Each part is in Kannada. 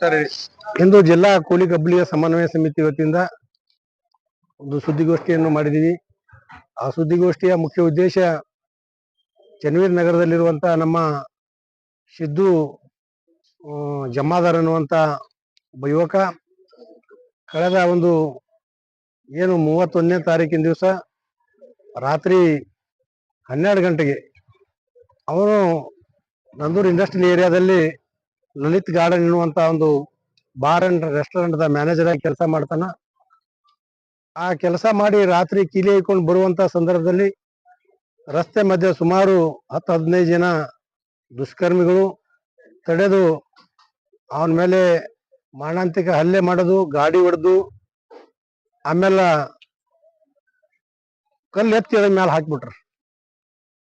ಸರಿ. ಇಂದು ಜಿಲ್ಲಾ ಕೂಲಿ ಕಬ್ಬಳಿಯ ಸಮನ್ವಯ ಸಮಿತಿ ವತಿಯಿಂದ ಒಂದು ಸುದ್ದಿಗೋಷ್ಠಿಯನ್ನು ಮಾಡಿದೀವಿ ಆ ಸುದ್ದಿಗೋಷ್ಠಿಯ ಮುಖ್ಯ ಉದ್ದೇಶ ಚನ್ನವೀರ್ ನಗರದಲ್ಲಿರುವಂತಹ ನಮ್ಮ ಸಿದ್ದು ಜಮಾದಾರ್ ಅನ್ನುವಂತ ಒಬ್ಬ ಯುವಕ ಕಳೆದ ಒಂದು ಏನು ಮೂವತ್ತೊಂದನೇ ತಾರೀಕಿನ ದಿವಸ ರಾತ್ರಿ ಹನ್ನೆರಡು ಗಂಟೆಗೆ ಅವನು ನಂದೂರು ಇಂಡಸ್ಟ್ರಿಯಲ್ ಏರಿಯಾದಲ್ಲಿ ಲಲಿತ್ ಗಾರ್ಡನ್ ಎನ್ನುವಂತ ಒಂದು ಬಾರ್ ಅಂಡ್ ರೆಸ್ಟೋರೆಂಟ್ ದ ಮ್ಯಾನೇಜರ್ ಆಗಿ ಕೆಲಸ ಮಾಡ್ತಾನ. ಆ ಕೆಲಸ ಮಾಡಿ ರಾತ್ರಿ ಕೀಲಿ ಹಾಕೊಂಡು ಬರುವಂತ ಸಂದರ್ಭದಲ್ಲಿ ರಸ್ತೆ ಮಧ್ಯೆ ಸುಮಾರು ಹತ್ತು ಹದಿನೈದು ಜನ ದುಷ್ಕರ್ಮಿಗಳು ತಡೆದು ಅವನ ಮೇಲೆ ಮಾರಣಾಂತಿಕ ಹಲ್ಲೆ ಮಾಡೋದು, ಗಾಡಿ ಹೊಡೆದು, ಆಮೇಲೆ ಕಲ್ಲು ಎತ್ತಿ ಅದ್ರ ಮೇಲೆ ಹಾಕ್ಬಿಟ್ರು.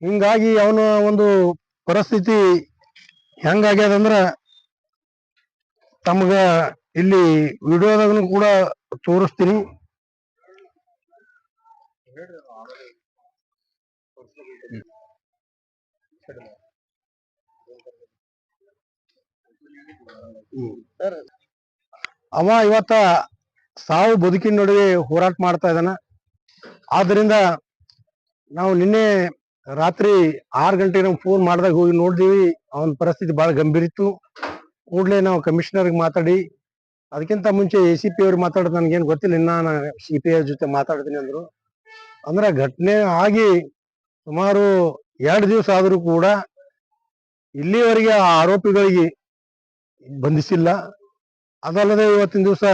ಹಿಂಗಾಗಿ ಅವನ ಒಂದು ಪರಿಸ್ಥಿತಿ ಹೆಂಗಾಗ್ಯದಂದ್ರ ತಮ್ಗ ಇಲ್ಲಿ ವಿಡಿಯೋದಾಗನು ಕೂಡ ತೋರಿಸ್ತೀನಿ. ಅವ ಇವತ್ತ ಸಾವು ಬದುಕಿನ ನಡುವೆ ಹೋರಾಟ ಮಾಡ್ತಾ ಇದ್ದಾನ ಆದ್ರಿಂದ ನಾವು ನಿನ್ನೆ ರಾತ್ರಿ ಆರು ಗಂಟೆಗೆ ನಮ್ಗೆ ಫೋನ್ ಮಾಡಿದಾಗ ಹೋಗಿ ನೋಡಿದೀವಿ. ಅವನ ಪರಿಸ್ಥಿತಿ ಬಹಳ ಗಂಭೀರ ಇತ್ತು ಕೂಡಲೇ ನಾವು ಕಮಿಷನರ್ಗೆ ಮಾತಾಡಿ, ಅದಕ್ಕಿಂತ ಮುಂಚೆ ಎ ಸಿ ಪಿ ಅವ್ರು ಮಾತಾಡೋದು ನನಗೇನು ಗೊತ್ತಿಲ್ಲ. ಇನ್ನ ನಾನು ಸಿ ಪಿ ಅವ್ರ ಜೊತೆ ಮಾತಾಡ್ತೀನಿ ಅಂದ್ರು. ಅಂದ್ರೆ ಘಟನೆ ಆಗಿ ಸುಮಾರು ಎರಡು ದಿವಸ ಆದರೂ ಕೂಡ ಇಲ್ಲಿವರೆಗೆ ಆ ಆರೋಪಿಗಳಿಗೆ ಬಂಧಿಸಿಲ್ಲ. ಅದಲ್ಲದೆ ಇವತ್ತಿನ ದಿವಸ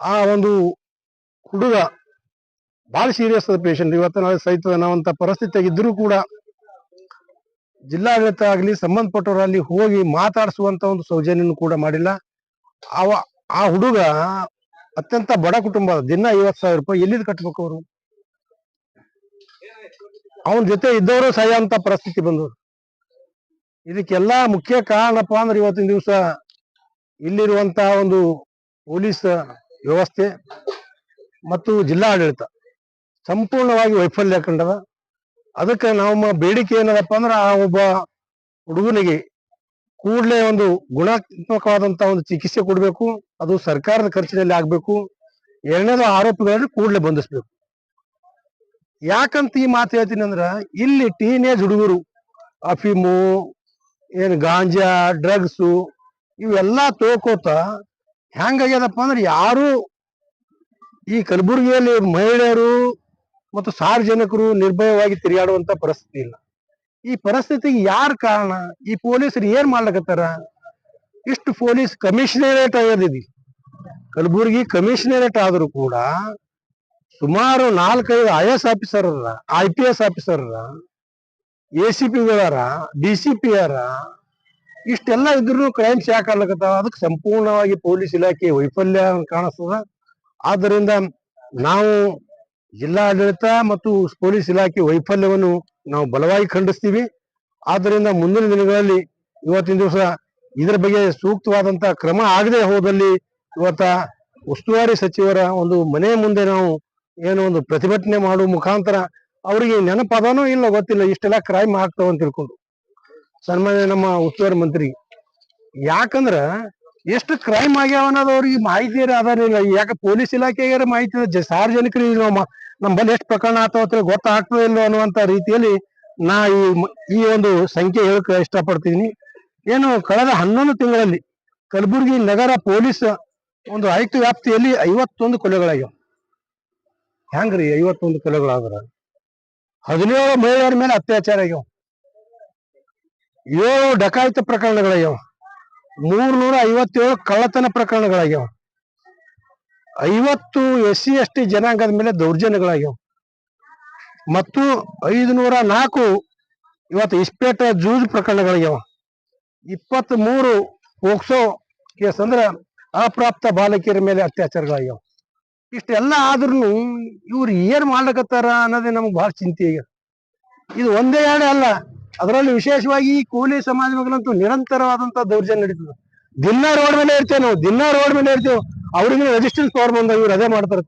ಆ ಒಂದು ಹುಡುಗ ಬಹಳ ಸೀರಿಯಸ್ ಪೇಷಂಟ್ ಇವತ್ತು ನಾಳೆ ಸಹಿತ ಪರಿಸ್ಥಿತಿ ಪರಿಸ್ಥಿತಿಯಾಗಿದ್ದರೂ ಕೂಡ ಜಿಲ್ಲಾಡಳಿತ ಆಗಲಿ ಸಂಬಂಧಪಟ್ಟವರಲ್ಲಿ ಹೋಗಿ ಮಾತಾಡಿಸುವಂತ ಒಂದು ಸೌಜನ್ಯನು ಕೂಡ ಮಾಡಿಲ್ಲ. ಅವ, ಆ ಹುಡುಗ ಅತ್ಯಂತ ಬಡ ಕುಟುಂಬ, ದಿನ ಐವತ್ ಸಾವಿರ ರೂಪಾಯಿ ಎಲ್ಲಿದ್ ಕಟ್ಬೇಕು ಅವರು? ಅವನ ಜೊತೆ ಇದ್ದವರು ಸಾಯುವಂತ ಪರಿಸ್ಥಿತಿ ಬಂದವರು. ಇದಕ್ಕೆಲ್ಲ ಮುಖ್ಯ ಕಾರಣಪ್ಪ ಅಂದ್ರೆ ಇವತ್ತಿನ ದಿವಸ ಇಲ್ಲಿರುವಂತಹ ಒಂದು ಪೊಲೀಸ್ ವ್ಯವಸ್ಥೆ ಮತ್ತು ಜಿಲ್ಲಾಡಳಿತ. ಸಂಪೂರ್ಣವಾಗಿ ವೈಫಲ್ಯ ಕಂಡದ ಅದಕ್ಕೆ ನಮ್ಮ ಬೇಡಿಕೆ ಏನದಪ್ಪ ಅಂದ್ರೆ ಆ ಒಬ್ಬ ಹುಡುಗನಿಗೆ ಕೂಡಲೇ ಒಂದು ಗುಣಾತ್ಮಕವಾದಂತ ಒಂದು ಚಿಕಿತ್ಸೆ ಕೊಡಬೇಕು, ಅದು ಸರ್ಕಾರದ ಖರ್ಚಿನಲ್ಲಿ ಆಗ್ಬೇಕು. ಎರಡನೇದು ಆರೋಪಿಗಳನ್ನು ಕೂಡಲೇ ಬಂಧಿಸ್ಬೇಕು. ಯಾಕಂತ ಈ ಮಾತು ಹೇಳ್ತೀನಿ ಅಂದ್ರ ಇಲ್ಲಿ ಟೀನೇಜ್ ಹುಡುಗರು, ಅಫಿಮು, ಏನ್ ಗಾಂಜಾ ಡ್ರಗ್ಸು ಇವೆಲ್ಲ ತೋಕೋತ ಹೆಂಗಾಗ್ಯದಪ್ಪ ಅಂದ್ರೆ ಯಾರು ಈ ಕಲಬುರಗಿಯಲ್ಲಿ ಮಹಿಳೆಯರು ಮತ್ತು ಸಾರ್ವಜನಿಕರು ನಿರ್ಭಯವಾಗಿ ತಿರುಗಾಡುವಂತ ಪರಿಸ್ಥಿತಿ ಇಲ್ಲ. ಈ ಪರಿಸ್ಥಿತಿಗೆ ಯಾರ ಕಾರಣ? ಈ ಪೊಲೀಸರು ಏನ್ ಮಾಡ್ಲಕತ್ತಾರ? ಇಷ್ಟು ಪೊಲೀಸ್ ಕಮಿಷನರೇಟ್ ಆಗ್ಯದಿದೆ ಕಲಬುರಗಿ ಕಮಿಷನರೇಟ್ ಆದರೂ ಕೂಡ ಸುಮಾರು ನಾಲ್ಕೈದು I S officer I P S officer A C ಪಿಗಳಾರ, D C P ಆರ ಇಷ್ಟೆಲ್ಲ ಇದ್ರೂ ಕ್ರೈಮ್ಸ್ ಯಾಕೆ ಆಗ್ಲಕತ್ತಾವ? ಅದಕ್ಕೆ ಸಂಪೂರ್ಣವಾಗಿ ಪೊಲೀಸ್ ಇಲಾಖೆ ವೈಫಲ್ಯ ಕಾಣಿಸ್ತದ. ಆದ್ದರಿಂದ ನಾವು ಜಿಲ್ಲಾಡಳಿತ ಮತ್ತು ಪೊಲೀಸ್ ಇಲಾಖೆ ವೈಫಲ್ಯವನ್ನು ನಾವು ಬಲವಾಗಿ ಖಂಡಿಸ್ತೀವಿ. ಆದ್ದರಿಂದ ಮುಂದಿನ ದಿನಗಳಲ್ಲಿ ಇವತ್ತಿನ ದಿವಸ ಇದರ ಬಗ್ಗೆ ಸೂಕ್ತವಾದಂತಹ ಕ್ರಮ ಆಗದೆ ಹೋದಲ್ಲಿ ಇವತ್ತ ಉಸ್ತುವಾರಿ ಸಚಿವರ ಒಂದು ಮನೆ ಮುಂದೆ ನಾವು ಏನೋ ಒಂದು ಪ್ರತಿಭಟನೆ ಮಾಡುವ ಮುಖಾಂತರ ಅವರಿಗೆ ನೆನಪದನೋ ಇಲ್ಲ ಗೊತ್ತಿಲ್ಲ, ಇಷ್ಟೆಲ್ಲ ಕ್ರೈಮ್ ಆಗ್ತಾವ ಅಂತ ತಿಳ್ಕೊಂಡು. ಸನ್ಮಾನ್ಯ ನಮ್ಮ ಉಸ್ತುವಾರಿ ಮಂತ್ರಿ, ಯಾಕಂದ್ರ ಎಷ್ಟು ಕ್ರೈಮ್ ಆಗ್ಯಾವ ಅನ್ನೋದು ಅವ್ರಿಗೆ ಮಾಹಿತಿ ಆಧಾರ ಇಲ್ಲ ಯಾಕೆ ಪೊಲೀಸ್ ಇಲಾಖೆಗೆ ಮಾಹಿತಿ ಸಾರ್ವಜನಿಕರಿಗೆ ನಮ್ಮಲ್ಲಿ ಎಷ್ಟು ಪ್ರಕರಣ ಹೇಳಿ ಗೊತ್ತಾಗ್ತದೆ ಇಲ್ಲೋ ಅನ್ನುವಂತ ರೀತಿಯಲ್ಲಿ ನಾ ಈ ಈ ಒಂದು ಸಂಖ್ಯೆ ಹೇಳಕ್ ಇಷ್ಟಪಡ್ತೀನಿ. ಏನು ಕಳೆದ ಹನ್ನೊಂದು ತಿಂಗಳಲ್ಲಿ ಕಲಬುರಗಿ ನಗರ ಪೊಲೀಸ್ ಒಂದು ಆಯುಕ್ತ ವ್ಯಾಪ್ತಿಯಲ್ಲಿ ಐವತ್ತೊಂದು ಕೊಲೆಗಳಾಗ್ಯಾವ. ಹೆಂಗ್ರಿ ಐವತ್ತೊಂದು ಕೊಲೆಗಳಾದ್ರ? ಹದಿನೇಳು ಮಹಿಳೆಯರ ಮೇಲೆ ಅತ್ಯಾಚಾರ ಆಗ್ಯಾವ. ಏಳು ಡಕಾಯಿತ ಪ್ರಕರಣಗಳಾಗ್ಯಾವ. ಮೂರ್ನೂರ ಐವತ್ತೇಳು ಕಳ್ಳತನ ಪ್ರಕರಣಗಳಾಗ್ಯಾವ. ಐವತ್ತು ಎಸ್ ಸಿ ಎಸ್ ಟಿ ಜನಾಂಗದ ಮೇಲೆ ದೌರ್ಜನ್ಯಗಳಾಗ್ಯಾವ. ಮತ್ತು ಐದುನೂರ ನಾಲ್ಕು ಇವತ್ತು ಇಸ್ಪೇಟ ಜೂಜ್ ಪ್ರಕರಣಗಳಾಗ್ಯಾವ. ಇಪ್ಪತ್ತ್ ಮೂರು ಪೋಕ್ಸೋ ಕೇಸ್ ಅಂದ್ರೆ ಅಪ್ರಾಪ್ತ ಬಾಲಕಿಯರ ಮೇಲೆ ಅತ್ಯಾಚಾರಗಳಾಗ್ಯಾವ. ಇಷ್ಟೆಲ್ಲ ಆದ್ರೂ ಇವ್ರು ಏನ್ ಮಾಡ್ಲಕತ್ತಾರ ಅನ್ನೋದೇ ನಮ್ಗೆ ಬಹಳ ಚಿಂತೆ ಈಗ ಇದು ಒಂದೇ ಎರಡೇ ಅಲ್ಲ. ಅದರಲ್ಲಿ ವಿಶೇಷವಾಗಿ ಈ ಕೂಲಿ ಸಮಾಜವಾಗಲಂತೂ ನಿರಂತರವಾದಂತ ದೌರ್ಜನ್ಯ ನಡೀತದೆ. ದಿನ ರೋಡ್ ಮೇಲೆ ಇರ್ತೇವೆ ನಾವು ದಿನ ರೋಡ್ ಮೇಲೆ ಇರ್ತೇವೆ ಅವ್ರಿಗೆ ರೆಜಿಸ್ಟೆನ್ಸ್ ಪವರ್ ಬಂದ ಇವ್ರು ಅದೇ ಮಾಡ್ತಾರ.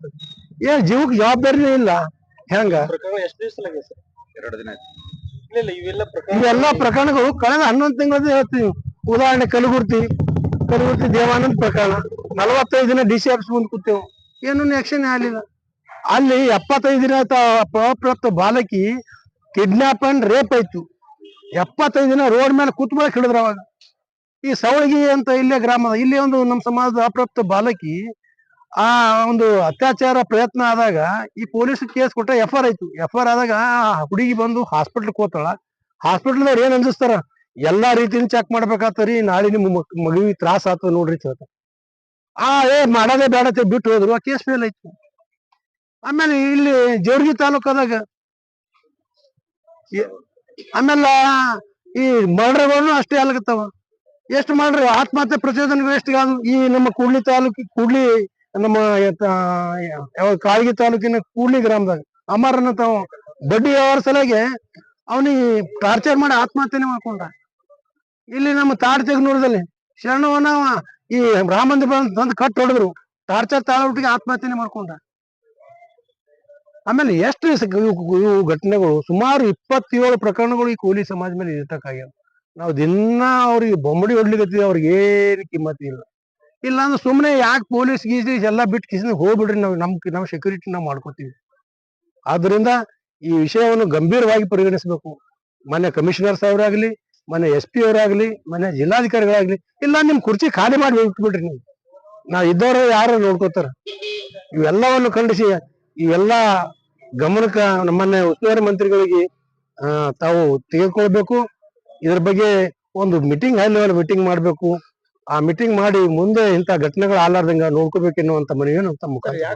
ಏನ್ ಜೀವಕ್ಕೆ ಜವಾಬ್ದಾರಿನೇ ಇಲ್ಲ ಹೆಂಗ? ಪ್ರಕರಣ ಎಷ್ಟು ದಿವಸ ಆಗಿದೆ ಸರ್? ಎರಡು ದಿನ ಆಯ್ತು. ಇಲ್ಲ ಇಲ್ಲ ಇವೆಲ್ಲ ಪ್ರಕರಣ ಇವೆಲ್ಲ ಪ್ರಕರಣಗಳು ಕಳೆದ ಹನ್ನೊಂದು ತಿಂಗಳದ ಹೇಳ್ತೀವಿ ಉದಾಹರಣೆ ಕಲಬುರ್ತಿ ಕಲಬುರ್ತಿ ದೇವಾನಂದ್ ಪ್ರಕರಣ. ನಲವತ್ತೈದು ದಿನ ಡಿ ಸಿ ಆಫೀಸ್ ಮುಂದೆ ಕೂತೇವು. ಏನು ಆಕ್ಷನ್ ಆಗಲಿಲ್ಲ. ಅಲ್ಲಿ ಎಪ್ಪತ್ತೈದು ದಿನ ಅಪ್ರಾಪ್ತ ಬಾಲಕಿ ಕಿಡ್ನಾಪ್ ಅಂಡ್ ರೇಪ್ ಆಯ್ತು. ಎಪ್ಪತ್ತೈದು ದಿನ ರೋಡ್ ಮೇಲೆ ಕೂತ್ಕೊಳಕ್ ಹಿಡಿದ್ರ ಅವಾಗ. ಈ ಸವಳಗಿ ಅಂತ ಇಲ್ಲೇ ಗ್ರಾಮ, ಇಲ್ಲಿ ಒಂದು ನಮ್ಮ ಸಮಾಜದ ಅಪ್ರಾಪ್ತ ಬಾಲಕಿ ಆ ಒಂದು ಅತ್ಯಾಚಾರ ಪ್ರಯತ್ನ ಆದಾಗ ಈ ಪೊಲೀಸ್ ಕೇಸ್ ಕೊಟ್ಟ ಎಫ್ ಆರ್ ಆಯ್ತು. ಎಫ್ ಆರ್ ಆದಾಗ ಹುಡುಗಿ ಬಂದು ಹಾಸ್ಪಿಟ್ಲ್ ಹೋತಾಳ ಹಾಸ್ಪಿಟಲ್ದವ್ರು ಏನ್ ಅಂಜಿಸ್ತಾರ? ಎಲ್ಲಾ ರೀತಿಯಿಂದ ಚೆಕ್ ಮಾಡ್ಬೇಕಾತರಿ ನಾಳೆ ನಿಮ್ ಮಗ್- ಮಗುವಿಗೆ ತ್ರಾಸ ಆತ ನೋಡ್ರಿ ಅಂತ ಆ, ಏ, ಮಾಡೋದೇ ಬೇಡ ಬಿಟ್ಟು ಹೋದ್ರು. ಆ ಕೇಸ್ ಫೇಲ್ ಆಯ್ತು. ಆಮೇಲೆ ಇಲ್ಲಿ ಜೋರ್ಗಿ ತಾಲೂಕದಾಗ ಆಮೇಲೆ ಈ ಮರ್ಡರ್ಗಳನ್ನು ಅಷ್ಟೇ ಆಗ್ಲಕತ್ತಾವ ಎಷ್ಟು ಮಾಡ್ರಿ ಆತ್ಮಹತ್ಯೆ ಪ್ರಚೋದನೆಗಳು ಎಷ್ಟು ಈ ನಮ್ಮ ಕೂಡ್ಲಿ ತಾಲೂಕಿ, ಕೂಡ್ಲಿ ನಮ್ಮ ಕಾಳಗಿ ತಾಲೂಕಿನ ಕೂಡ್ಲಿ ಗ್ರಾಮದಾಗ ಅಮರನ ತಾವ ಬಡ್ಡಿ ವ್ಯವಹಾರ ಸಲಗೆ ಅವನಿಗೆ ಟಾರ್ಚರ್ ಮಾಡಿ ಆತ್ಮಹತ್ಯೆನೆ ಮಾಡ್ಕೊಂಡ. ಇಲ್ಲಿ ನಮ್ಮ ತಾಡ್ ತೆಗ್ನೂರದಲ್ಲಿ ಶರಣವನ ಈ ರಾಮ ಮಂದಿರ ಬಂದ್ ತಂದು ಕಟ್ ಹೊಡೆದ್ರು. ಟಾರ್ಚರ್ ತಾಳೊಟ್ಟಿಗೆ ಆತ್ಮಹತ್ಯೆನೆ ಮಾಡ್ಕೊಂಡ. ಆಮೇಲೆ ಎಷ್ಟು ಇವು ಘಟನೆಗಳು? ಸುಮಾರು ಇಪ್ಪತ್ತೇಳು ಪ್ರಕರಣಗಳು ಈ ಕೂಲಿ ಸಮಾಜ ಮೇಲೆ ಇರ್ತಕ್ಕಾಗ್ಯಾವ. ನಾವು ದಿನ ಅವ್ರಿಗೆ ಬೊಂಬಡಿ ಹೊಡ್ಲಿಕತ್ತೀವಿ ಅವ್ರಿಗೆ ಏನು ಕಿಮ್ಮತ್ತಿ ಇಲ್ಲ. ಇಲ್ಲ ಅಂದ್ರೆ ಸುಮ್ಮನೆ ಯಾಕೆ ಪೊಲೀಸ್ ಗೀಸ್ ಎಲ್ಲ ಬಿಟ್ಟು ಕಿಸಿನ ಹೋಗ್ಬಿಡ್ರಿ, ನಾವು ನಮ್ ನಾವು ಸೆಕ್ಯೂರಿಟಿ ನಾವು ಮಾಡ್ಕೋತೀವಿ. ಆದ್ರಿಂದ ಈ ವಿಷಯವನ್ನು ಗಂಭೀರವಾಗಿ ಪರಿಗಣಿಸಬೇಕು. ಮನೆ ಕಮಿಷನರ್ ಆಗಲಿ ಮನೆ ಎಸ್ ಪಿ ಅವರಾಗ್ಲಿ, ಮನೆ ಜಿಲ್ಲಾಧಿಕಾರಿಗಳಾಗ್ಲಿ, ಇಲ್ಲ ನಿಮ್ ಕುರ್ಚಿ ಖಾಲಿ ಮಾಡಿ ಬಿಟ್ಬಿಡ್ರಿ ನೀವು. ನಾವು ಇದ್ದವರು ಯಾರು ನೋಡ್ಕೋತಾರ. ಇವೆಲ್ಲವನ್ನು ಖಂಡಿಸಿ ಇವೆಲ್ಲ ಗಮನಕ್ಕ ನಮ್ಮನ್ನ ಉಸ್ತುವಾರಿ ಮಂತ್ರಿಗಳಿಗೆ ತಾವು ತೆಗೆದುಕೊಳ್ಬೇಕು. ಇದ್ರ ಬಗ್ಗೆ ಒಂದು ಮೀಟಿಂಗ್ ಹೈ ಲೆವೆಲ್ ಮೀಟಿಂಗ್ ಮಾಡಬೇಕು. ಆ ಮೀಟಿಂಗ್ ಮಾಡಿ ಮುಂದೆ ಇಂತ ಘಟನೆಗಳು ಆಲಾರ್ದಂಗ ನೋಡ್ಕೋಬೇಕೆನ್ನುವಂತ ಮನವಿಯನ್ನು ತಮ್ಮ ಮುಖಾಂತರ.